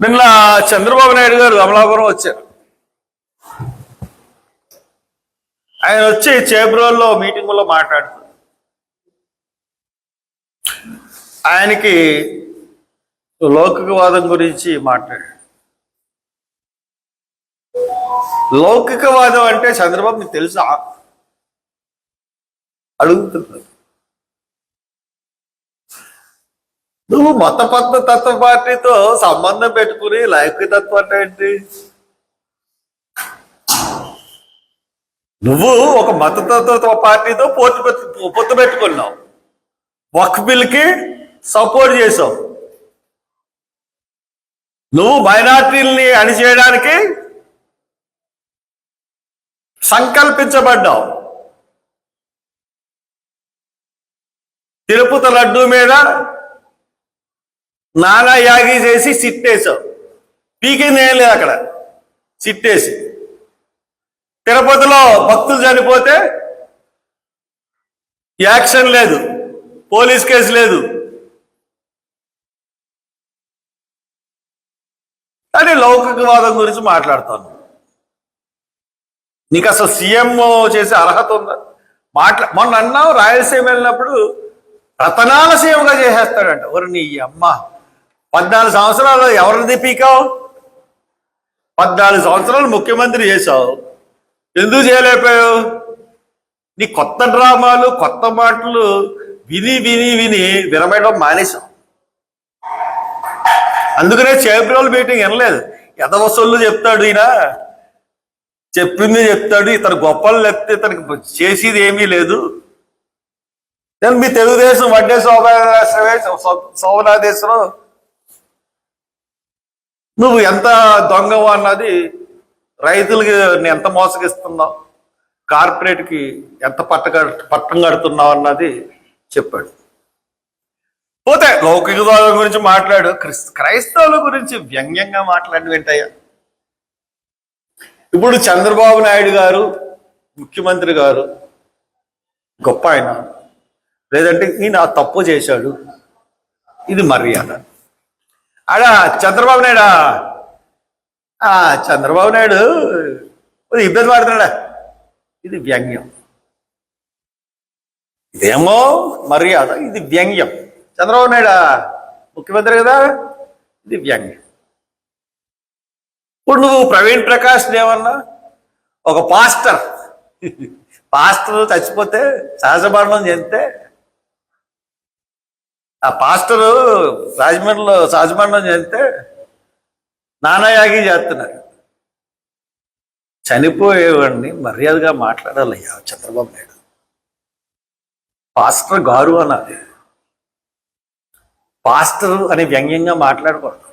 నిన్న చంద్రబాబు నాయుడు గారు అమలాపురం వచ్చారు. ఆయన వచ్చి చేబ్రోల్లో మీటింగులో మాట్లాడుతున్నారు ఆయనకి లౌకికవాదం గురించి మాట్లాడాడు లౌకికవాదం అంటే చంద్రబాబు మీకు తెలుసా? అడుగుతున్నారు. నువ్వు మత పత్త తత్వ పార్టీతో సంబంధం పెట్టుకుని లౌకికతత్వం అంటే ఏంటి? నువ్వు ఒక మతతత్వ పార్టీతో పొత్తు పెట్టు- పొత్తు పెట్టుకున్నావు. వక్ బిల్కి సపోర్ట్ చేసావు నువ్వు మైనార్టీల్ని అణిచేయడానికి సంకల్పించబడ్డావు. తిరుపతి లడ్డు మీద నానా యాగి చేసి సిట్టేసావు పీకింది ఏం లేదు అక్కడ. సిట్టేసి. తిరుపతిలో భక్తులు చనిపోతే యాక్షన్ లేదు. పోలీస్ కేసు లేదు. కానీ లౌకికవాదం గురించి మాట్లాడుతాను. నీకు అసలు సీఎం చేసే అర్హత ఉందా? మాట్లా మొన్న అన్నావు రాయలసీమ వెళ్ళినప్పుడు రతనాల సీఎంగా చేసేస్తాడంట. ఎవరు నీ అమ్మ. పద్నాలుగు సంవత్సరాలు ఎవరిని పీకావు? పద్నాలుగు సంవత్సరాలు ముఖ్యమంత్రి చేశావు. ఎందుకు చేయలేకపోయావు? నీ కొత్త డ్రామాలు కొత్త మాటలు విని విని విని వినమేయడం మానేశాం అందుకనే చేబ్రోల్ మీటింగ్ వినలేదు. ఎదవసొల్లు చెప్తాడు ఈయన. చెప్పింది చెప్తాడు ఇతను గొప్పలు లేకపోతే ఇతనికి చేసేది ఏమీ లేదు. నేను మీ తెలుగుదేశం వడ్డే శోభనాదేశమే శోభనాదేశం నువ్వు ఎంత దొంగవు అన్నది రైతులకి ఎంత మోసగిస్తున్నావు కార్పొరేట్కి ఎంత పట్ట పట్టం కడుతున్నావు అన్నది చెప్పాడు. పోతే లౌకికవాదం గురించి మాట్లాడు క్రైస్తవుల గురించి వ్యంగ్యంగా మాట్లాడి వింటాయా ఇప్పుడు చంద్రబాబు నాయుడు గారు ముఖ్యమంత్రి గారు గొప్ప ఆయన. లేదంటే ఈయన తప్పు చేశాడు. ఇది మర్యాద. ఆడా చంద్రబాబు నాయుడా? ఆ చంద్రబాబు నాయుడు ఇబ్బంది పడుతున్నాడా? ఇది వ్యంగ్యం. ఇదేమో మర్యాద ఇది వ్యంగ్యం. చంద్రబాబు నాయుడా ముఖ్యమంత్రి కదా? ఇది వ్యంగ్యం. ఇప్పుడు నువ్వు ప్రవీణ్ ప్రకాష్ ఏమన్నా? ఒక పాస్టర్. పాస్టర్ చచ్చిపోతే సహజ మరణం చెందితే ఆ పాస్టరు రాజమండ్రిలో రాజమండ్రం చేస్తే చెందితే నానాయాగి చేస్తున్నారు. చనిపోయేవాడిని మర్యాదగా మాట్లాడాలయ్యా చంద్రబాబు నాయుడు. పాస్టర్ గారు అన్నది పాస్టర్ అని వ్యంగ్యంగా మాట్లాడకూడదు.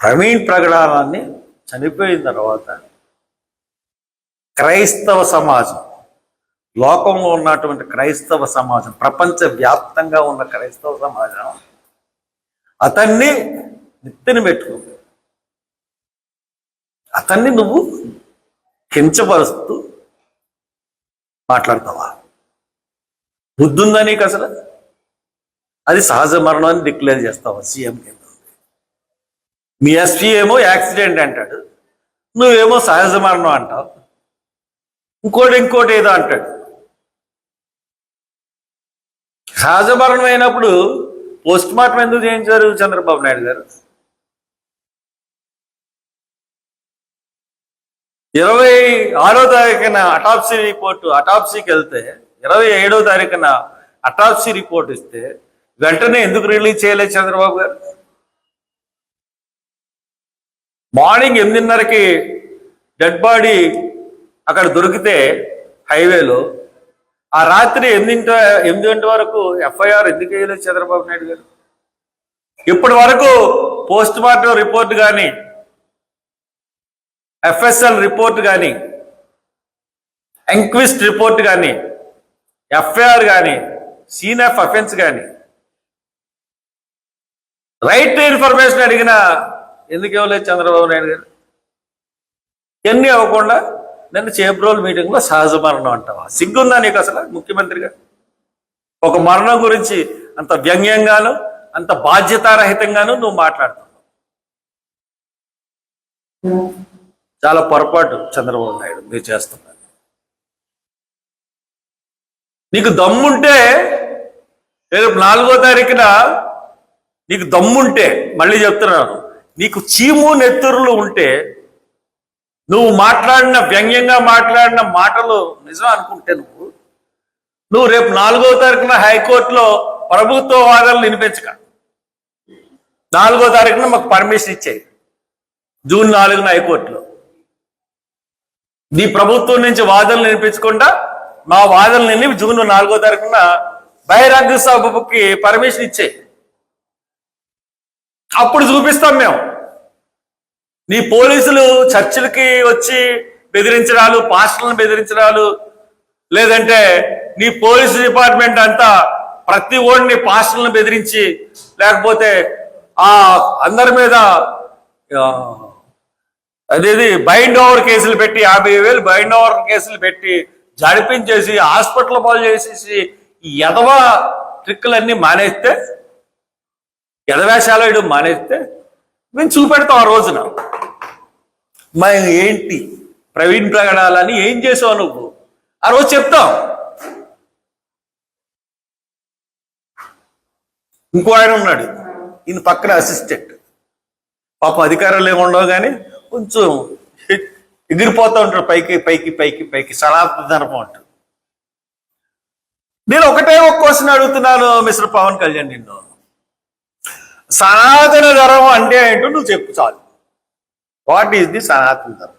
ప్రవీణ్ ప్రకటనాన్ని చనిపోయిన తర్వాత క్రైస్తవ సమాజం లోకంలో ఉన్నటువంటి క్రైస్తవ సమాజం ప్రపంచ వ్యాప్తంగా ఉన్న క్రైస్తవ సమాజం అతన్ని నెత్తిని పెట్టుకో. అతన్ని నువ్వు కించపరుస్తూ మాట్లాడతావా? బుద్ధుందా నీకు అసలు? అది సహజ మరణం అని డిక్లేర్ చేస్తావా సీఎం కింద? మీ ఎస్పీ ఏమో యాక్సిడెంట్ అంటాడు నువ్వేమో సహజ మరణం అంటావు ఇంకోటి ఇంకోటి ఏదో అంటాడు. సహజ మరణం అయినప్పుడు పోస్ట్ మార్టం ఎందుకు చేయించారు చంద్రబాబు నాయుడు గారు? ఇరవై ఆరో తారీఖున అటాప్సీ రిపోర్టు అటాప్సీకి వెళ్తే ఇరవై ఏడో తారీఖున అటాప్సీ రిపోర్ట్ ఇస్తే వెంటనే ఎందుకు రిలీజ్ చేయలేదు చంద్రబాబు గారు? మార్నింగ్ ఎనిమిదిన్నరకి డెడ్ బాడీ అక్కడ దొరికితే హైవేలో ఆ రాత్రి ఎనిమిదింట ఎనిమిది గంటల వరకు ఎఫ్ఐఆర్ ఎందుకు వేయలేదు చంద్రబాబు నాయుడు గారు? ఇప్పటి వరకు పోస్ట్ మార్టం రిపోర్ట్ కానీ ఎఫ్ఎస్ఎల్ రిపోర్ట్ కానీ ఎంక్విస్ట్ రిపోర్ట్ కానీ ఎఫ్ఐఆర్ కానీ సీన్ ఆఫ్ అఫెన్స్ కానీ రైట్ ఇన్ఫర్మేషన్ అడిగిన ఎందుకు ఇవ్వలేదు చంద్రబాబు నాయుడు గారు? ఇవన్నీ అవ్వకుండా నిన్న చేబ్రోల్ మీటింగ్లో సహజ మరణం అంటావా? సిగ్గుందా నీకు అసలు ముఖ్యమంత్రిగా? ఒక మరణం గురించి అంత వ్యంగ్యంగాను అంత బాధ్యతారహితంగాను నువ్వు మాట్లాడుతున్నావు. చాలా పొరపాటు చంద్రబాబు నాయుడు మీరు చేస్తున్నారు. నీకు దమ్ముంటే రేపు నాలుగో తారీఖున నీకు దమ్ముంటే మళ్ళీ చెప్తున్నాను నీకు చీము నెత్తురులు ఉంటే నువ్వు మాట్లాడిన వ్యంగ్యంగా మాట్లాడిన మాటలు నిజం అనుకుంటే నువ్వు నువ్వు రేపు నాలుగో తారీఖున హైకోర్టులో ప్రభుత్వ వాదనలు వినిపించక. నాలుగో తారీఖున మాకు పర్మిషన్ ఇచ్చేయి. జూన్ నాలుగున హైకోర్టులో. నీ ప్రభుత్వం నుంచి వాదనలు వినిపించకుండా మా వాదనలు విని జూన్ నాలుగో తారీఖున బహిరంగ సభకి పర్మిషన్ ఇచ్చేయి. అప్పుడు చూపిస్తాం మేము. నీ పోలీసులు చర్చిలకి వచ్చి బెదిరించడాలు పాస్టర్లను బెదిరించడాలు లేదంటే నీ పోలీసు డిపార్ట్మెంట్ అంతా ప్రతి ఓడిని పాస్టర్లను బెదిరించి లేకపోతే ఆ అందరి మీద అదేది బైండ్ ఓవర్ కేసులు పెట్టి యాభై వేలు బైండ్ ఓవర్ కేసులు పెట్టి జడిపించేసి హాస్పిటల్ పాలు చేసేసి ఎదవ ట్రిక్కులన్నీ మానేస్తే ఎదవేషాలు మానేస్తే మేము చూపెడతాం ఆ రోజున. మా ఏంటి? ప్రవీణ్ ప్రగడాలని ఏం చేసావు నువ్వు? ఆ రోజు చెప్తాం. ఇంకో ఆయన ఉన్నాడు. ఈయన పక్కన అసిస్టెంట్ పాప అధికారాలు ఏమి ఉండవు కానీ కొంచెం ఎగిరిపోతూ ఉంటాడు. పైకి పైకి పైకి పైకి సనాతన ధర్మం అంటారు నేను ఒకటే ఒక క్వశ్చన్ అడుగుతున్నాను మిస్టర్ పవన్ కళ్యాణ్ నిన్ను. సనాతన ధర్మం అంటే ఏంటో నువ్వు చెప్పు చాలు. వాట్ ఈజ్ ది సనాతన ధర్మం?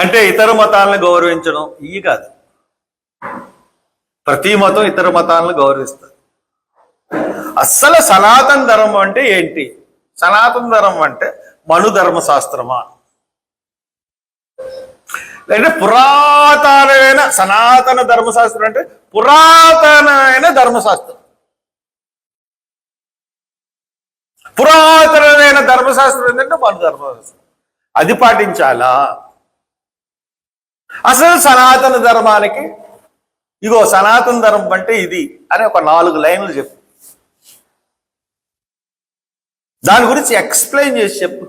అంటే ఇతర మతాలను గౌరవించడం ఇవి కాదు. ప్రతి మతం ఇతర మతాలను గౌరవిస్తుంది. అస్సలు సనాతన ధర్మం అంటే ఏంటి? సనాతన ధర్మం అంటే మనుధర్మ శాస్త్రమా లేదంటే పురాతనమైన సనాతన ధర్మశాస్త్రం అంటే పురాతనమైన ధర్మశాస్త్రం. పురాతనమైన ధర్మశాస్త్రం ఏంటంటే మన ధర్మశాస్త్రం. అది పాటించాలా? అసలు సనాతన ధర్మానికి ఇగో సనాతన ధర్మం అంటే ఇది అని ఒక నాలుగు లైన్లు చెప్పు. దాని గురించి ఎక్స్ప్లెయిన్ చేసి చెప్పు.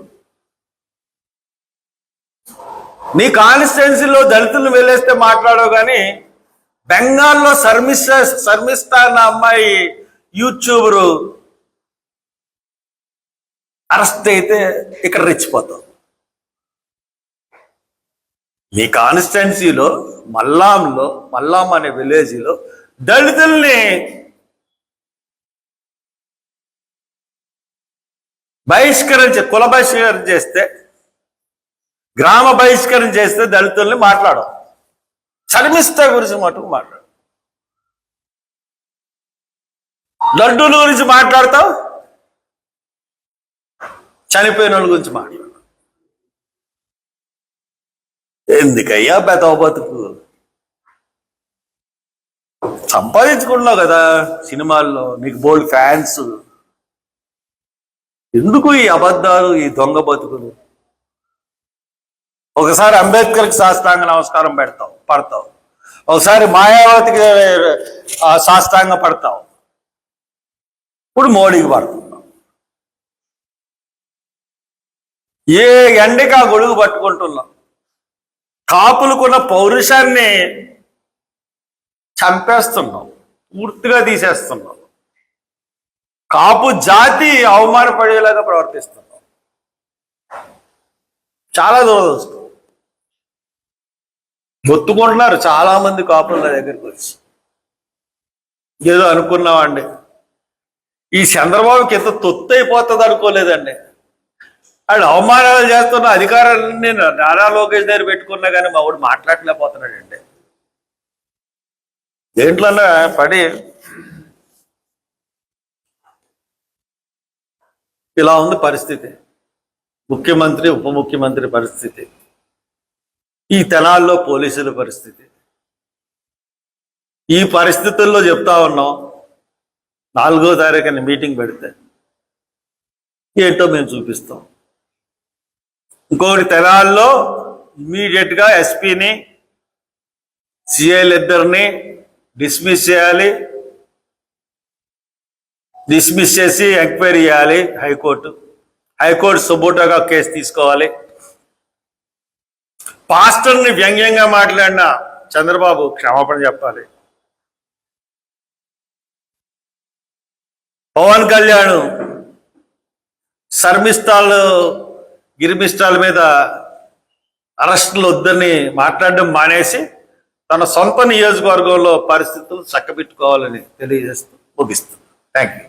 నీ కాన్స్టిట్యున్సీలో దళితులను వెళ్ళేస్తే మాట్లాడవు కానీ బెంగాల్లో శర్మిస్తా శర్మిస్తా అన్న అమ్మాయి యూట్యూబరు అరెస్ట్ అయితే ఇక్కడ రెచ్చిపోతావు మీ కాన్స్టిట్యున్సీలో మల్లాంలో మల్లాం అనే విలేజ్లో దళితుల్ని బహిష్కరించే కుల బహిష్కరణ చేస్తే గ్రామ బహిష్కరణ చేస్తే దళితుల్ని మాట్లాడు చర్మిస్తా గురించి మటుకు మాట్లాడు లడ్డూల గురించి మాట్లాడతావు? చనిపోయిన వాళ్ళ గురించి మాట్లాడు. ఎందుకయ్యా బెతవ బతుకు? సంపాదించుకున్నావు కదా సినిమాల్లో నీకు బోల్డ్ ఫ్యాన్స్. ఎందుకు ఈ అబద్ధాలు ఈ దొంగ బతుకులు? ఒకసారి అంబేద్కర్కి శాస్త్రాంగ నమస్కారం పెడతావు పడతావు. ఒకసారి మాయావతికి శాస్త్రాంగ పడతావు. ఇప్పుడు మోడీకి పడతావు. ఏ ఎండకి ఆ గొడుగు పట్టుకుంటున్నాం? కాపులకున్న పౌరుషాన్ని చంపేస్తున్నాం పూర్తిగా తీసేస్తున్నాం. కాపు జాతి అవమానపడేలాగా ప్రవర్తిస్తున్నాం. చాలా దురదృష్టం మొత్తుకుంటున్నారు చాలా మంది కాపుల దగ్గరికి వచ్చి. ఏదో అనుకున్నామండి. ఈ చంద్రబాబుకి ఎంత తొత్తు అయిపోతుంది అనుకోలేదండి వాడు అవమానాలు చేస్తున్న అధికారాలన్నీ నారా లోకేష్ దగ్గర పెట్టుకున్నా కానీ మా వాడు మాట్లాడలేకపోతున్నాడండి దేంట్లోనే పడి ఇలా ఉంది పరిస్థితి. ముఖ్యమంత్రి ఉప ముఖ్యమంత్రి పరిస్థితి. ఈ తెనాల్లో పోలీసుల పరిస్థితి. ఈ పరిస్థితుల్లో చెప్తా ఉన్నాం నాలుగో తారీఖున మీటింగ్ పెడితే ఏంటో మేము చూపిస్తాం. ఇంకొకటి తెనాల్లో ఇమీడియట్గా ఎస్పీని సిఐలు ఇద్దరిని డిస్మిస్ చేయాలి. డిస్మిస్ చేసి ఎంక్వైరీ చేయాలి హైకోర్టు. హైకోర్టు సుబోటోగా కేసు తీసుకోవాలి. పాస్టర్ని వ్యంగ్యంగా మాట్లాడిన చంద్రబాబు క్షమాపణ చెప్పాలి. పవన్ కళ్యాణ్ శర్మిస్తాలు గిరిమిష్టాల మీద అరెస్టులు వద్దని మాట్లాడడం మానేసి తన సొంత నియోజకవర్గంలో పరిస్థితులు చక్కబెట్టుకోవాలని తెలియజేస్తూ ముగిస్తుంది థ్యాంక్ యూ